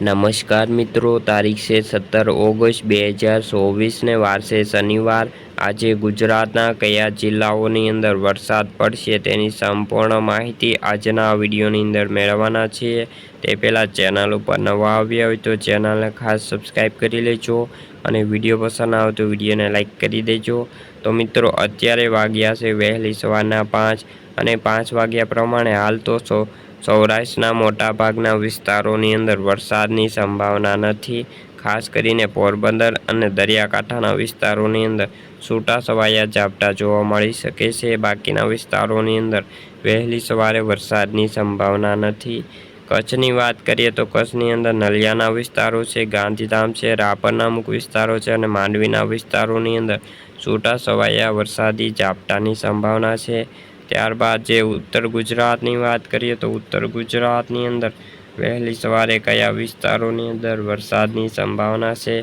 નમસ્કાર મિત્રો, તારીખ છે સત્તર ઓગસ્ટ બે હજાર ચોવીસને વારસે શનિવાર. આજે ગુજરાતના કયા જિલ્લાઓની અંદર વરસાદ પડશે તેની સંપૂર્ણ માહિતી આજના વિડીયોની અંદર મેળવવાના છીએ. તે પહેલાં ચેનલ ઉપર નવા આવ્યા હોય તો ચેનલને ખાસ સબસ્ક્રાઈબ કરી લેજો અને વીડિયો પસંદ આવે તો વિડીયોને લાઇક કરી દેજો. તો મિત્રો, અત્યારે વાગ્યા છે વહેલી સવારના પાંચ અને પાંચ વાગ્યા પ્રમાણે હાલ તો સો સૌરાષ્ટ્રના મોટાભાગના વિસ્તારોની અંદર વરસાદની સંભાવના નથી. ખાસ કરીને પોરબંદર અને દરિયાકાંઠાના વિસ્તારોની અંદર છૂટા છવાયા ઝાપટા જોવા મળી શકે છે. બાકીના વિસ્તારોની અંદર વહેલી સવારે વરસાદની સંભાવના નથી. કચ્છની વાત કરીએ તો કચ્છની અંદર નલિયાના વિસ્તારો છે, ગાંધીધામ છે, રાપરના અમુક વિસ્તારો છે અને માંડવીના વિસ્તારોની અંદર છૂટા છવાયા વરસાદી ઝાપટાની સંભાવના છે. ત્યારબાદ જે ઉત્તર ગુજરાતની વાત કરીએ તો ઉત્તર ગુજરાતની અંદર વહેલી સવારે કયા વિસ્તારોની અંદર વરસાદની સંભાવના છે?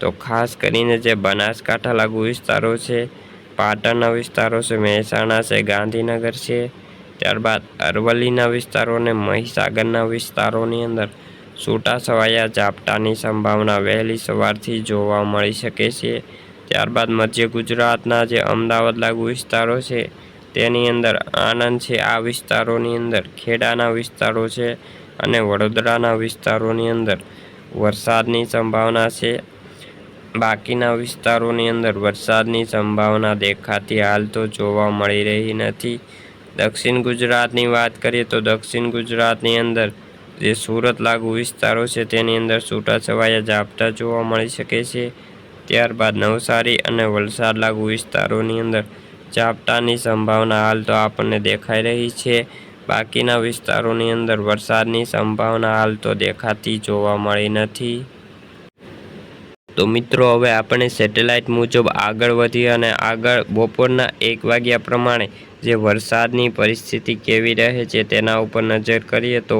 તો ખાસ કરીને જે બનાસકાંઠા લાગુ વિસ્તારો છે, પાટણના વિસ્તારો છે, મહેસાણા છે, ગાંધીનગર છે, ત્યારબાદ અરવલ્લીના વિસ્તારો અને મહીસાગરના વિસ્તારોની અંદર છૂટા છવાયા ઝાપટાની સંભાવના વહેલી સવારથી જોવા મળી શકે છે. ત્યારબાદ મધ્ય ગુજરાતના જે અમદાવાદ લાગુ વિસ્તારો છે તેની અંદર આનંદ છે. આ વિસ્તારોની અંદર ખેડાના વિસ્તારો છે અને વડોદરાના વિસ્તારોની અંદર વરસાદની સંભાવના છે. બાકીના વિસ્તારોની અંદર વરસાદની સંભાવના દેખાતી હાલ તો જોવા મળી રહી નથી. દક્ષિણ ગુજરાતની વાત કરીએ તો દક્ષિણ ગુજરાતની અંદર જે સુરત લાગુ વિસ્તારો છે તેની અંદર છૂટાછવાયા ઝાપટા જોવા મળી શકે છે. ત્યારબાદ નવસારી અને વલસાડ લાગુ વિસ્તારોની અંદર ઝાપટાની સંભાવના હાલ તો આપણને દેખાઈ રહી છે. બાકીના વિસ્તારોની અંદર વરસાદની સંભાવના હાલ તો દેખાતી જોવા મળી નથી. તો મિત્રો, હવે આપણે સેટેલાઇટ મુજબ આગળ વધી અને આગળ બપોરના એક વાગ્યા પ્રમાણે જે વરસાદની પરિસ્થિતિ કેવી રહે છે તેના ઉપર નજર કરીએ તો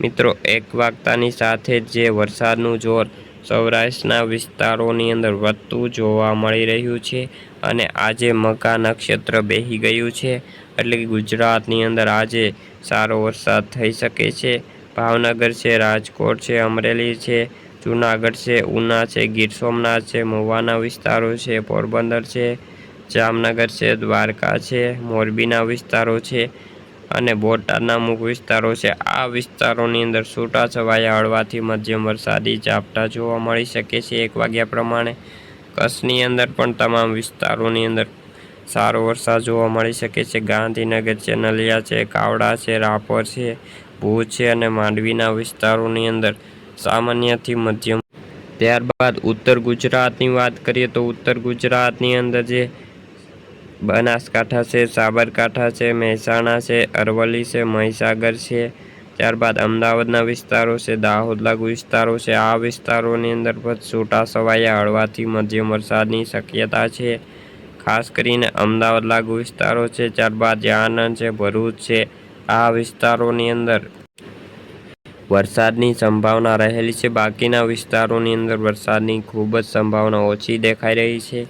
મિત્રો, એક વાગતાની સાથે જ જે વરસાદનું જોર સૌરાષ્ટ્રના વિસ્તારોની અંદર વધતું જોવા મળી રહ્યું છે. અને આજે મકા નક્ષત્ર બેહી ગયું છે. એટલે કે ગુજરાતની અંદર આજે સારો વરસાદ થઈ શકે છે. ભાવનગર છે, રાજકોટ છે, અમરેલી છે, જૂનાગઢ છે, ઉના છે, ગીર સોમનાથ છે, મહુવાના વિસ્તારો છે, પોરબંદર છે, જામનગર છે, દ્વારકા છે, મોરબીના વિસ્તારો છે અને બોટાદના અમુક વિસ્તારો છે. આ વિસ્તારોની અંદર છૂટાછવાયા હળવાથી મધ્યમ વરસાદી ઝાપટા જોવા મળી શકે છે. એક વાગ્યા પ્રમાણે કચ્છની અંદર પણ તમામ વિસ્તારોની અંદર સારો વરસાદ જોવા મળી શકે છે. ગાંધીનગર છે, નલિયા છે, કાવડા છે, રાપર છે, ભુજ છે અને માંડવીના વિસ્તારોની અંદર સામાન્યથી મધ્યમ. ત્યારબાદ ઉત્તર ગુજરાતની વાત કરીએ તો ઉત્તર ગુજરાતની અંદર જે બનાસકાંઠા છે, સાબરકાંઠા છે, મહેસાણા છે, અરવલ્લી છે, મહીસાગર છે ત્યારબાદ અમદાવાદના વિસ્તારો છે, દાહોદ લાગુ વિસ્તારો છે. આ વિસ્તારોની અંદર પણ છૂટા છવાયા હળવાથી મધ્યમ વરસાદની શક્યતા છે. ખાસ કરીને અમદાવાદ લાગુ વિસ્તારો છે, ત્યારબાદ જે છે, ભરૂચ છે. આ વિસ્તારોની અંદર વરસાદની સંભાવના રહેલી છે. બાકીના વિસ્તારોની અંદર વરસાદની ખૂબ જ સંભાવના ઓછી દેખાઈ રહી છે.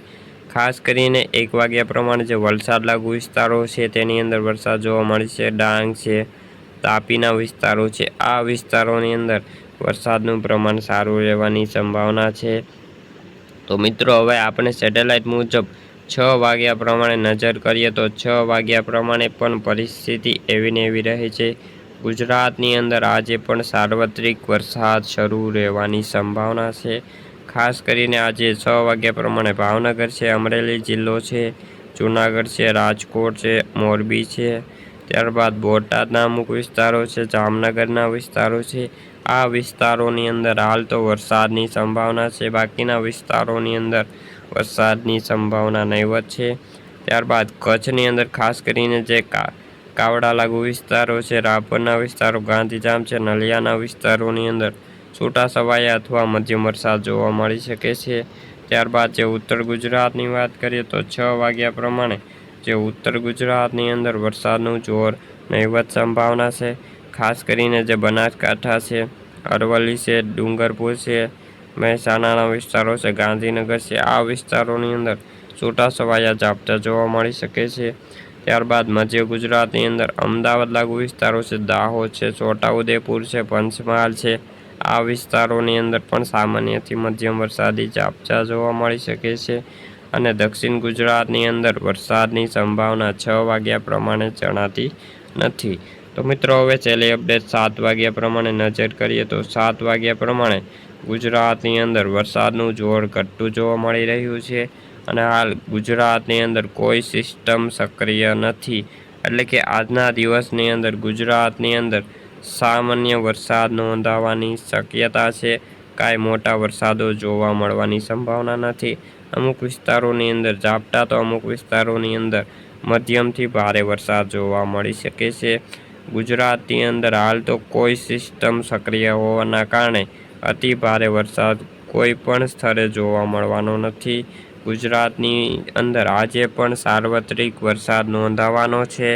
ખાસ કરીને એક વાગ્યા પ્રમાણે જે વલસાડ લાગુ વિસ્તારો છે, તેની અંદર વરસાદ જોવા મળે છે. ડાંગ છે તાપીના વિસ્તારો છે. આ વિસ્તારોની અંદર વરસાદનું પ્રમાણ સારું રહેવાની સંભાવના છે. તો મિત્રો, હવે આપણે સેટેલાઇટ મુજબ છ વાગ્યા પ્રમાણે નજર કરીએ તો છ વાગ્યા પ્રમાણે પણ પરિસ્થિતિ એવી ને એવી રહે છે. ગુજરાતની અંદર આજે પણ સાર્વત્રિક વરસાદ શરૂ રહેવાની સંભાવના છે. ખાસ કરીને આજે છ વાગ્યા પ્રમાણે ભાવનગર છે, અમરેલી જિલ્લો છે, જૂનાગઢ છે, રાજકોટ છે, મોરબી છે. ત્યારબાદ બોટાદના અમુક વિસ્તારો છે, જામનગરના વિસ્તારો છે. આ વિસ્તારોની અંદર હાલ તો વરસાદની સંભાવના છે, બાકીના વિસ્તારોની અંદર વરસાદની સંભાવના નહીવત છે. ત્યારબાદ કચ્છની અંદર ખાસ કરીને જે કા કાવડા લાગુ વિસ્તારો છે, રાપરના વિસ્તારો, ગાંધીધામ છે, નલિયાના વિસ્તારોની અંદર છૂટા છવાયા અથવા મધ્યમ વરસાદ જોવા મળી શકે છે. ત્યારબાદ જે ઉત્તર ગુજરાતની વાત કરીએ તો છ વાગ્યા પ્રમાણે જે ઉત્તર ગુજરાતની અંદર વરસાદનું જોર નહીવત સંભાવના છે. ખાસ કરીને જે બનાસકાંઠા છે, અરવલ્લી છે, ડુંગરપુર છે, મહેસાણાના વિસ્તારો છે, ગાંધીનગર છે, આ વિસ્તારોની અંદર છૂટા છવાયા ઝાપટા જોવા મળી શકે છે. ત્યારબાદ મધ્ય ગુજરાતની અંદર અમદાવાદ લાગુ વિસ્તારો છે, દાહોદ છે, છોટાઉદેપુર છે, પંચમહાલ છે, આ વિસ્તારોની અંદર પણ સામાન્યથી મધ્યમ વરસાદી ઝાપટા જોવા મળી શકે છે. અને દક્ષિણ ગુજરાતની અંદર વરસાદની સંભાવના છ વાગ્યા પ્રમાણે જણાતી નથી. તો મિત્રો, હવે છેલ્લી અપડેટ સાત વાગ્યા પ્રમાણે નજર કરીએ તો સાત વાગ્યા પ્રમાણે ગુજરાતની અંદર વરસાદનું જોર ઘટતું જોવા મળી રહ્યું છે અને હાલ ગુજરાતની અંદર કોઈ સિસ્ટમ સક્રિય નથી. એટલે કે આજના દિવસની અંદર ગુજરાતની અંદર સામાન્ય વરસાદ નોંધાવાની શક્યતા છે. કાંઈ મોટા વરસાદો જોવા મળવાની સંભાવના નથી. અમુક વિસ્તારોની અંદર ઝાપટા તો અમુક વિસ્તારોની અંદર મધ્યમથી ભારે વરસાદ જોવા મળી શકે છે. ગુજરાતની અંદર હાલ તો કોઈ સિસ્ટમ સક્રિય હોવાના કારણે અતિ ભારે વરસાદ કોઈ પણ સ્થળે જોવા મળવાનો નથી. ગુજરાતની અંદર આજે પણ સાર્વત્રિક વરસાદ નોંધાવાનો છે.